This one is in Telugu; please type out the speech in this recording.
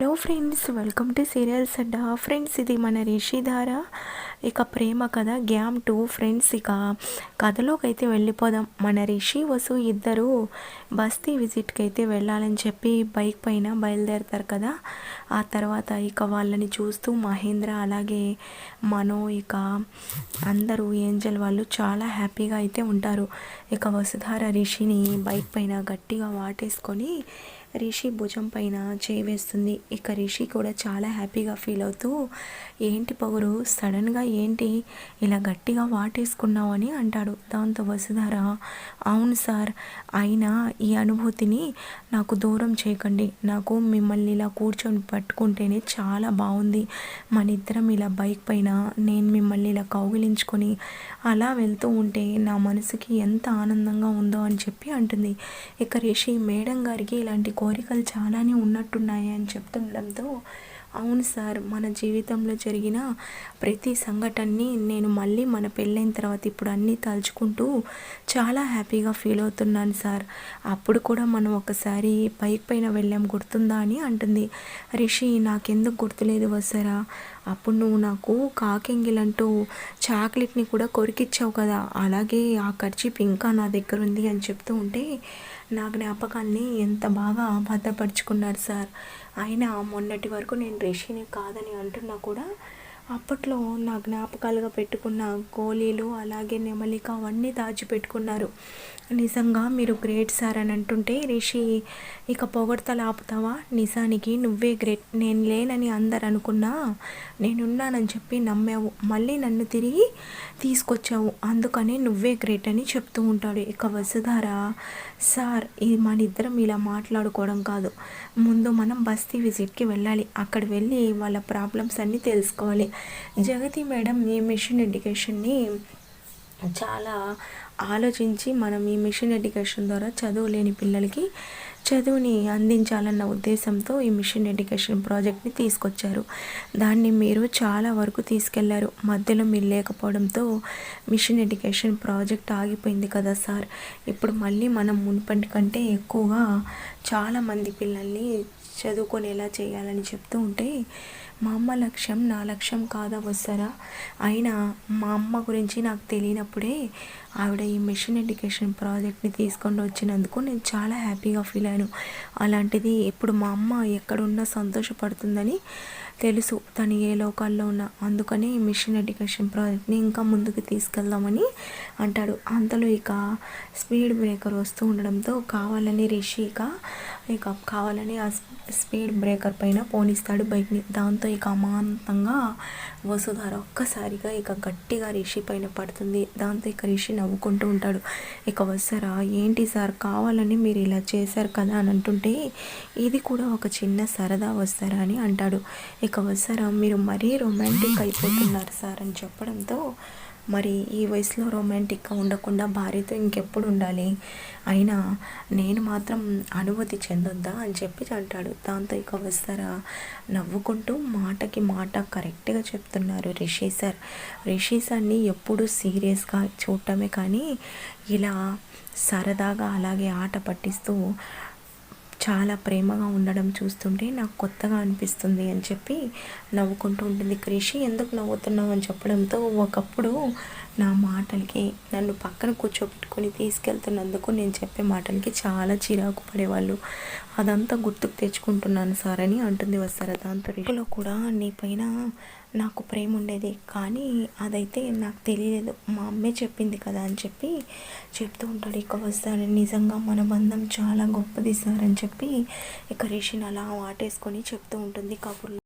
Hello friends welcome to serials Adda friends ఇది మన రిషిధార. ఇక ప్రేమ కథ గ్యామ్ టూ ఫ్రెండ్స్. ఇక కథలోకి అయితే వెళ్ళిపోదాం. మన రిషి వసు ఇద్దరు బస్తీ విజిట్కి అయితే వెళ్ళాలని చెప్పి బైక్ పైన బయలుదేరతారు కదా. ఆ తర్వాత ఇక వాళ్ళని చూస్తూ మహేంద్ర అలాగే మనో ఇక అందరూ ఏంజల్ వాళ్ళు చాలా హ్యాపీగా అయితే ఉంటారు. ఇక వసుధార రిషిని బైక్ పైన గట్టిగా వాటేసుకొని రిషి భుజం పైన చేయి వేస్తుంది. ఇక రిషి కూడా చాలా హ్యాపీగా ఫీల్ అవుతూ ఏంటి పొగరు సడన్గా ఏంటి? ఇలా గట్టిగా వాటేసుకున్నావు అని అంటాడు. దాంతో వసుధార అవును సార్ అయినా ఈ అనుభూతిని నాకు దూరం చేయకండి. నాకు మిమ్మల్ని ఇలా కూర్చొని పట్టుకుంటేనే చాలా బాగుంది. మన ఇద్దరం ఇలా బైక్ పైన నేను మిమ్మల్ని ఇలా కౌగిలించుకొని అలా వెళ్తూ ఉంటే నా మనసుకి ఎంత ఆనందంగా ఉందో అని చెప్పి అంటుంది. ఇక రిషి మేడం గారికి ఇలాంటి కోరికలు చాలానే ఉన్నట్టున్నాయి అని చెప్తుండడంతో అవును సార్ మన జీవితంలో జరిగిన ప్రతి సంఘటనని నేను మళ్ళీ మన పెళ్ళైన తర్వాత ఇప్పుడు అన్నీ తలుచుకుంటూ చాలా హ్యాపీగా ఫీల్ అవుతున్నాను సార్. అప్పుడు కూడా మనం ఒకసారి బైక్ పైన వెళ్ళాం గుర్తుందా అని అంటుంది. రిషి నాకెందుకు గుర్తులేదు వసరా? అప్పుడు నువ్వు నాకు కాకెంగిలంటూ చాక్లెట్ని కూడా కొరికిచ్చావు కదా అలాగే ఆ ఖర్చీప్ ఇంకా నా దగ్గర ఉంది అని చెప్తూ ఉంటే నా జ్ఞాపకాల్ని ఎంత బాగా భద్రపరుచుకున్నారు సార్. అయినా మొన్నటి వరకు నేను రిషిని కాదని అంటున్నా కూడా అప్పట్లో నా జ్ఞాపకాలుగా పెట్టుకున్న గోళీలు అలాగే నెమలిక అవన్నీ దాచిపెట్టుకున్నారు. నిజంగా మీరు గ్రేట్ సార్ అని అంటుంటే రిషి ఇక పొగడతలు ఆపుతావా? నిజానికి నువ్వే గ్రేట్. నేను లేనని అందరు అనుకున్నా నేనున్నానని చెప్పి నమ్మావు. మళ్ళీ నన్ను తిరిగి తీసుకొచ్చావు. అందుకని నువ్వే గ్రేట్ అని చెప్తూ ఉంటాడు. ఇక వసుధార సార్ ఇది మన ఇద్దరం ఇలా మాట్లాడుకోవడం కాదు. ముందు మనం బస్తీ విజిట్కి వెళ్ళాలి. అక్కడ వెళ్ళి వాళ్ళ ప్రాబ్లమ్స్ అన్నీ తెలుసుకోవాలి. జగతి మేడం ఈ మిషన్ ఎడ్యుకేషన్ని చాలా ఆలోచించి మనం ఈ మిషన్ ఎడ్యుకేషన్ ద్వారా చదువులేని పిల్లలకి చదువుని అందించాలన్న ఉద్దేశంతో ఈ మిషన్ ఎడ్యుకేషన్ ప్రాజెక్ట్ని తీసుకొచ్చారు. దాన్ని మీరు చాలా వరకు తీసుకెళ్ళారు. మధ్యలో మీరు లేకపోవడంతో మిషన్ ఎడ్యుకేషన్ ప్రాజెక్ట్ ఆగిపోయింది కదా సార్. ఇప్పుడు మళ్ళీ మనం మునుపటి కంటే ఎక్కువగా చాలామంది పిల్లల్ని చదువుకునేలా చేయాలని చెప్తూ ఉంటే మా అమ్మ లక్ష్యం నా లక్ష్యం కాదా వస్తారా అయినా మా అమ్మ గురించి నాకు తెలియనప్పుడే ఆవిడ ఈ మిషన్ ఎడ్యుకేషన్ ప్రాజెక్ట్ని తీసుకొని వచ్చినందుకు నేను చాలా హ్యాపీగా ఫీల్ అయ్యాను. అలాంటిది ఇప్పుడు మా అమ్మ ఎక్కడున్నా సంతోషపడుతుందని తెలుసు. తను ఏ లోకాల్లో ఉన్న. అందుకని మిషన్ ఎడ్యుకేషన్ ప్రాజెక్ట్ని ఇంకా ముందుకు తీసుకెళ్దామని అంటాడు. అంతలో ఇక స్పీడ్ బ్రేకర్ వస్తూ ఉండడంతో కావాలని రిషి ఇక కావాలని ఆ స్పీడ్ బ్రేకర్ పైన పోనిస్తాడు బైక్ని. దాంతో ఇక అమాంతంగా వసుధార ఒక్కసారిగా ఇక గట్టిగా రిషి పైన పడుతుంది. దాంతో ఇక రిషి నవ్వుకుంటూ ఉంటాడు. ఇక వస్తారా ఏంటి సార్ కావాలని మీరు ఇలా చేశారు కదా అని అంటుంటే ఇది కూడా ఒక చిన్న సరదా వస్తారా అని అంటాడు. ఇక వస్తారా మీరు మరీ రొమాంటిక్ అయిపోతున్నారు సార్ అని చెప్పడంతో మరి ఈ వయసులో రొమాంటిక్గా ఉండకుండా భార్యతో ఇంకెప్పుడు ఉండాలి? అయినా నేను మాత్రం అనుభూతి చెందొద్దా అని చెప్పి అంటాడు. దాంతో ఇక వస్తారా? నవ్వుకుంటూ మాటకి మాట కరెక్ట్గా చెప్తున్నారు రిషి సార్ రిషి సార్ని ఎప్పుడు సీరియస్గా చూడటమే కానీ ఇలా సరదాగా అలాగే ఆట పట్టిస్తూ చాలా ప్రేమగా ఉండడం చూస్తుంటే నాకు కొత్తగా అనిపిస్తుంది అని చెప్పి నవ్వుకుంటూ ఉంటుంది క్రిషి. ఎందుకు నవ్వుతున్నావు అని చెప్పడంతో ఒకప్పుడు నా మాటలకి నన్ను పక్కన కూర్చోబెట్టుకొని తీసుకెళ్తున్నందుకు నేను చెప్పే మాటలకి చాలా చిరాకు పడేవాళ్ళు. అదంతా గుర్తుకు తెచ్చుకుంటున్నాను సార్ అని అంటుంది వస్తారా దాంతో రేపులో కూడా నీ పైన నాకు ప్రేమ ఉండేది కానీ అదైతే నాకు తెలియలేదు. మా అమ్మే చెప్పింది కదా అని చెప్పి చెప్తూ ఉంటాడు. ఇక వస్తాను నిజంగా మన బంధం చాలా గొప్పది సార్ అని చెప్పి ఇక రిషిని అలా వాటేసుకొని చెప్తూ ఉంటుంది. కబుర్లు